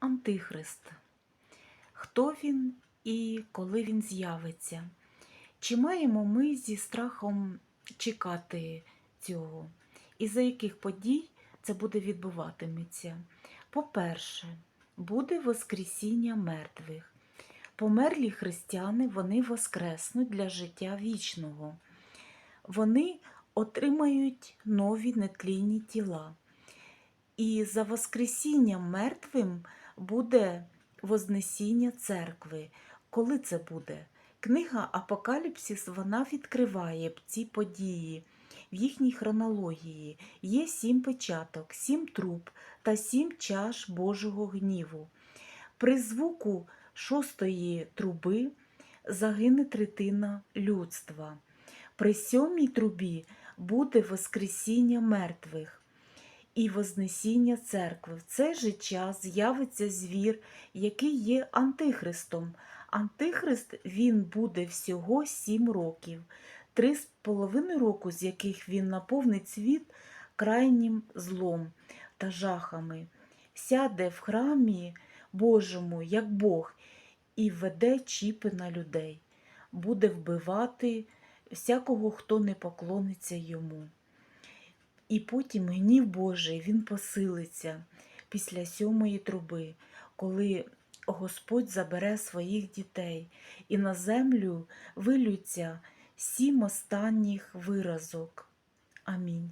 Антихрист. Хто він і коли він з'явиться? Чи маємо ми зі страхом чекати цього? І за яких подій це буде відбуватиметься? По-перше, буде Воскресіння мертвих. Померлі християни вони воскреснуть для життя вічного. Вони отримають нові нетлінні тіла. І за Воскресінням мертвим буде Вознесіння церкви. Коли це буде? Книга Апокаліпсис вона відкриває ці події в їхній хронології. Є сім печаток, сім труб та сім чаш Божого гніву. При звуку шостої труби загине третина людства. При сьомій трубі буде Воскресіння мертвих і Вознесіння церкви. В цей же час з'явиться звір, який є антихристом. Антихрист він буде всього сім років, три з половиною року, з яких він наповнить світ крайнім злом та жахами, сяде в храмі Божому, як Бог, і веде чіпи на людей, буде вбивати всякого, хто не поклониться йому. І потім гнів Божий він посилиться після сьомої труби, коли Господь забере своїх дітей, і на землю вилються сім останніх виразок. Амінь.